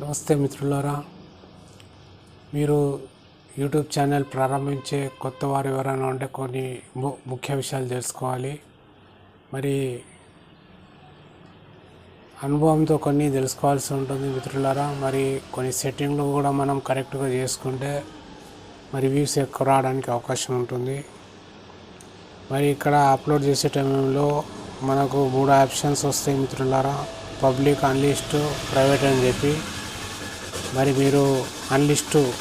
నమస్తే మిత్రులారా. మీరు యూట్యూబ్ ఛానల్ ప్రారంభించే కొత్త వారు ఎవరైనా ఉంటే కొన్ని ము ముఖ్య విషయాలు తెలుసుకోవాలి. మరి అనుభవంతో కొన్ని తెలుసుకోవాల్సి ఉంటుంది మిత్రులారా. మరి కొన్ని సెట్టింగ్లు కూడా మనం కరెక్ట్గా చేసుకుంటే మరి వ్యూస్ ఎక్కువ రావడానికి అవకాశం ఉంటుంది. మరి ఇక్కడ అప్లోడ్ చేసే టైంలో మనకు మూడు ఆప్షన్స్ వస్తాయి మిత్రులారా. పబ్లిక్ అన్లిస్ట్ ప్రైవేట్ అని చెప్పి మరి మీరు అన్లిస్టు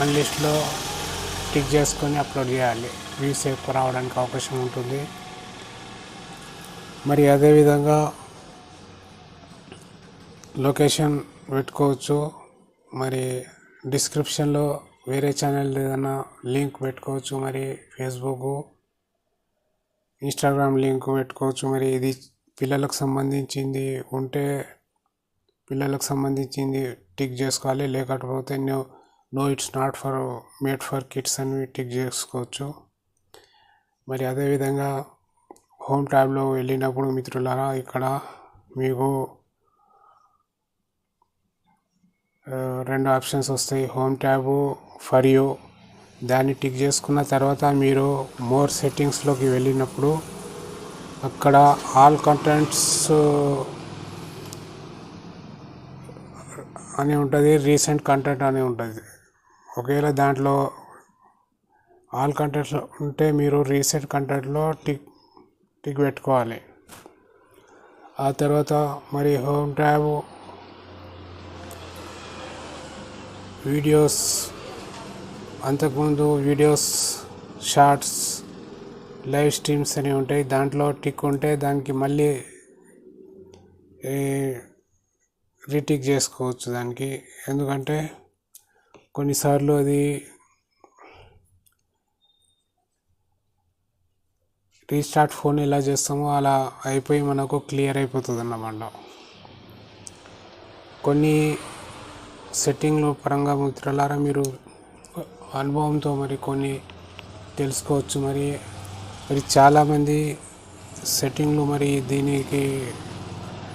అన్లిస్ట్లో టిక్ చేసుకొని అప్లోడ్ చేయాలి. వ్యూస్ ఎక్కువ రావడానికి అవకాశం ఉంటుంది. మరి అదేవిధంగా లొకేషన్ పెట్టుకోవచ్చు. మరి డిస్క్రిప్షన్లో వేరే ఛానల్ ఏదైనా లింక్ పెట్టుకోవచ్చు. మరి ఫేస్బుక్ ఇన్స్టాగ్రామ్ లింక్ పెట్టుకోవచ్చు. మరి ఇది పిల్లలకు సంబంధించింది ఉంటే పిల్లలకు సంబంధించింది టిక్ చేసుకోవాలి. లేకపోతే no no it's not for made for kids అని టిక్ చేసుకోవచ్చు. మరి అదేవిధంగా హోమ్ ట్యాబ్లో వెళ్ళినప్పుడు మిత్రులారా ఇక్కడ మీకు రెండు ఆప్షన్స్ వస్తాయి. Home tab for you. దాన్ని టిక్ చేసుకున్న తర్వాత మీరు మోర్ సెట్టింగ్స్లోకి వెళ్ళినప్పుడు అక్కడ ఆల్ కంటెంట్స్ అని ఉంటుంది రీసెంట్ కంటెంట్ అని ఉంటుంది. ఒకవేళ దాంట్లో ఆల్ కంటెంట్స్ ఉంటే మీరు రీసెంట్ కంటెంట్లో టిక్ టిక్ పెట్టుకోవాలి. ఆ తర్వాత మరి హోమ్ ట్యాబ్ వీడియోస్ అంతకుముందు వీడియోస్ షార్ట్స్ లైవ్ స్ట్రీమ్స్ అని ఉంటాయి. దాంట్లో టిక్ ఉంటే దానికి మళ్ళీ రీటిక్ చేసుకోవచ్చు దానికి. ఎందుకంటే కొన్నిసార్లు అది రీస్టార్ట్ ఫోన్ ఎలా చేస్తామో అలా అయిపోయి మనకు క్లియర్ అయిపోతుంది అన్నమాట కొన్ని సెట్టింగ్లు పరంగా మిత్రులారా మీరు అనుభవంతో మరి కొన్ని తెలుసుకోవచ్చు. మరి మరి చాలామంది సెట్టింగ్లు మరి దీనికి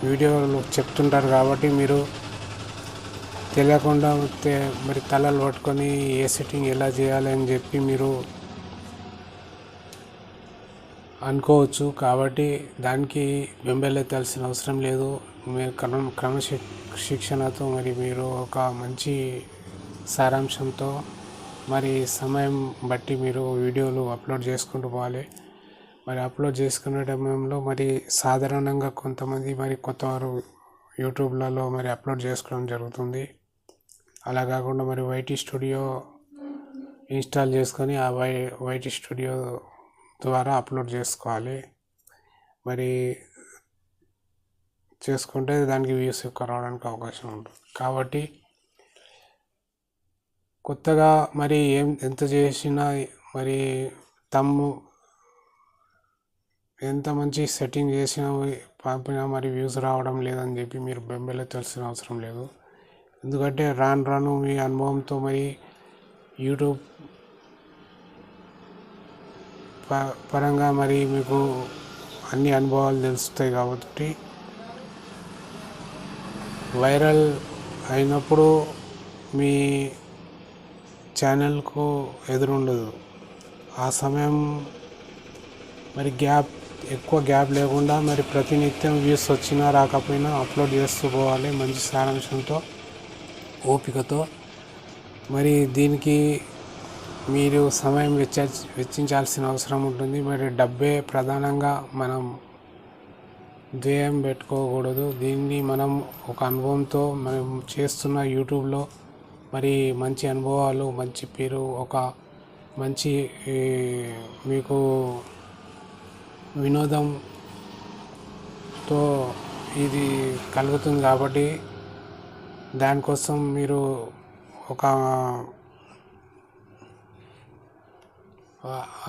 వీడియోలు చెప్తుంటారు కాబట్టి మీరు తెలియకుండా మరి తలలు పట్టుకొని ఏ సెట్టింగ్ ఎలా చేయాలి అని చెప్పి మీరు అనుకోవచ్చు. కాబట్టి దానికి బెంబెలెత్తాల్సిన అవసరం లేదు. మీరు క్రమ క్రమశిక్షణతో మరి మీరు ఒక మంచి సారాంశంతో మరి సమయం బట్టి మీరు వీడియోలు అప్లోడ్ చేసుకుంటూ పోవాలి. మరి అప్లోడ్ చేసుకునే టైంలో మరి సాధారణంగా కొంతమంది మరి కొత్త వారు యూట్యూబ్లలో మరి అప్లోడ్ చేసుకోవడం జరుగుతుంది. అలా కాకుండా మరి వైటీ స్టూడియో ఇన్స్టాల్ చేసుకొని ఆ వై వైటీ స్టూడియో ద్వారా అప్లోడ్ చేసుకోవాలి. మరి చేసుకుంటే దానికి వ్యూస్ ఎక్కువ రావడానికి అవకాశం ఉంటుంది కాబట్టి కొత్తగా మరి ఏం ఎంత చేసినా మరి తమ్ము ఎంత మంచి సెట్టింగ్ చేసినా పంపినా మరి వ్యూస్ రావడం లేదని చెప్పి మీరు బెంబెలెత్తాల్సిన అవసరం లేదు. ఎందుకంటే రాను రాను మీ అనుభవంతో మరి యూట్యూబ్ ప- పరంగా మరి మీకు అన్ని అనుభవాలు తెలుస్తాయి కాబట్టి వైరల్ అయినప్పుడు మీ ఛానల్కు ఎదురుండదు. ఆ సమయం మరి గ్యాప్ ఎక్కువ గ్యాప్ లేకుండా మరి ప్రతినిత్యం వ్యూస్ వచ్చినా రాకపోయినా అప్లోడ్ చేస్తూ పోవాలి మంచి సారాంశంతో ఓపికతో. మరి దీనికి మీరు సమయం వెచ్చ వెచ్చించాల్సిన అవసరం ఉంటుంది. మరి డబ్బే ప్రధానంగా మనం ధ్యేయం పెట్టుకోకూడదు. దీన్ని మనం ఒక అనుభవంతో మనం చేస్తున్న యూట్యూబ్లో మరి మంచి అనుభవాలు మంచి పేరు ఒక మంచి మీకు వినోదంతో ఇది కలుగుతుంది కాబట్టి దానికోసం మీరు ఒక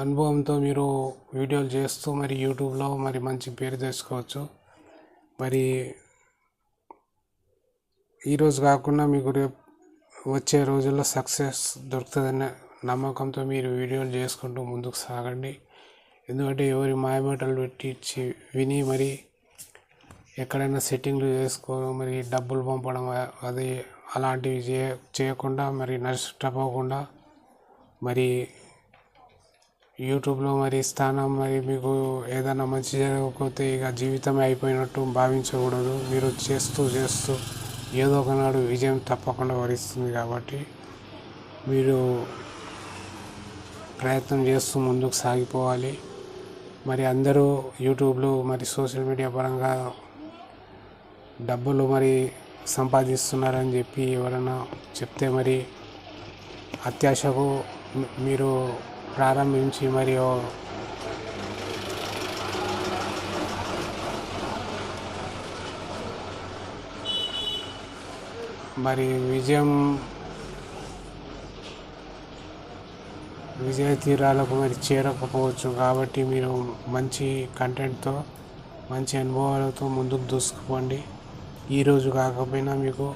అనుభవంతో మీరు వీడియోలు చేస్తూ మరి యూట్యూబ్లో మరి మంచి పేరు తెచ్చుకోవచ్చు. మరి ఈరోజు కాకుండా మీకు రేపు వచ్చే రోజుల్లో సక్సెస్ దొరుకుతుందనే నమ్మకంతో మీరు వీడియోలు చేసుకుంటూ ముందుకు సాగండి. ఎందుకంటే ఎవరి మాయమాటలు పెట్టి ఇచ్చి విని మరి ఎక్కడైనా సెట్టింగ్లు చేసుకో మరి డబ్బులు పంపడం అది అలాంటివి చేయ చేయకుండా మరి నష్టపోకుండా మరి యూట్యూబ్లో మరి స్థానం మరి మీకు ఏదైనా మంచి జరగకపోతే ఇక జీవితమే అయిపోయినట్టు భావించకూడదు. మీరు చేస్తూ చేస్తూ ఏదో ఒకనాడు విజయం తప్పకుండా వరిస్తుంది కాబట్టి మీరు ప్రయత్నం చేస్తూ ముందుకు సాగిపోవాలి. మరి అందరూ యూట్యూబ్లు మరి సోషల్ మీడియా పరంగా డబ్బులు మరి సంపాదిస్తున్నారని చెప్పి ఎవరైనా చెప్తే మరి అత్యాశకు మీరు ప్రారంభించి మరి మరి విజయం విజయ తీరాలకు మరి చేరకపోవచ్చు కాబట్టి మీరు మంచి కంటెంట్తో మంచి అనుభవాలతో ముందుకు దూసుకుపోండి. ఈరోజు కాకపోయినా మీకు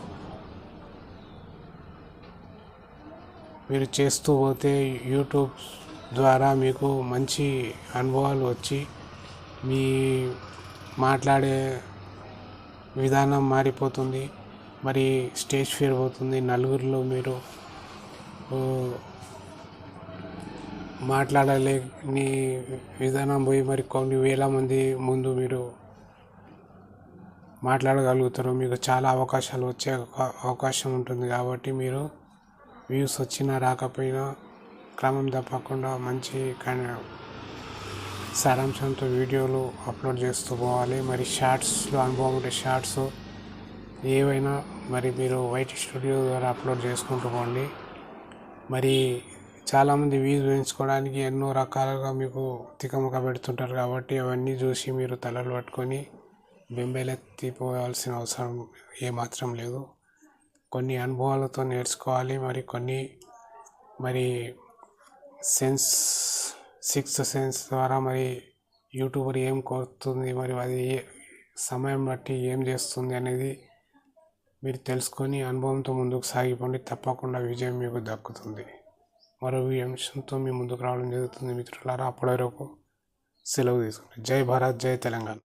మీరు చేస్తూ పోతే యూట్యూబ్ ద్వారా మీకు మంచి అనుభవాలు వచ్చి మీ మాట్లాడే విధానం మారిపోతుంది. మరి స్టేజ్ ఫియర్ పోతుంది. నలుగురిలో మీరు మాట్లాడలేని విధానం పోయి మరి కొన్ని వేల మంది ముందు మీరు మాట్లాడగలుగుతారు. మీకు చాలా అవకాశాలు వచ్చే అవకాశం ఉంటుంది కాబట్టి మీరు వ్యూస్ వచ్చినా రాకపోయినా క్రమం తప్పకుండా మంచి సారాంశంతో వీడియోలు అప్లోడ్ చేస్తూ పోవాలి. మరి షార్ట్స్లో అనుభవం ఉంటే షార్ట్స్ ఏవైనా మరి మీరు వైట్ స్టూడియో ద్వారా అప్లోడ్ చేసుకుంటూ పోండి. మరి చాలామంది వ్యూస్ పెంచుకోవడానికి ఎన్నో రకాలుగా మీకు తికమక పెడుతుంటారు కాబట్టి అవన్నీ చూసి మీరు తలలు పట్టుకొని బెంబేలెత్తిపోవాల్సిన అవసరం ఏమాత్రం లేదు. కొన్ని అనుభవాలతో నేర్చుకోవాలి. మరి కొన్ని మరి సెన్స్ సిక్స్త్ సెన్స్ ద్వారా మరి యూట్యూబర్ ఏం కోరుతుంది మరి అది ఏ- సమయం బట్టి ఏం చేస్తుంది అనేది మీరు తెలుసుకొని అనుభవంతో ముందుకు సాగిపోండి. తప్పకుండా విజయం మీకు దక్కుతుంది. మరో ఈ అంశంతో మీ ముందుకు రావడం జరుగుతుంది మిత్రులారా. అప్పటి వరకు సెలవు తీసుకుంటాం. జై భారత్ జై తెలంగాణ.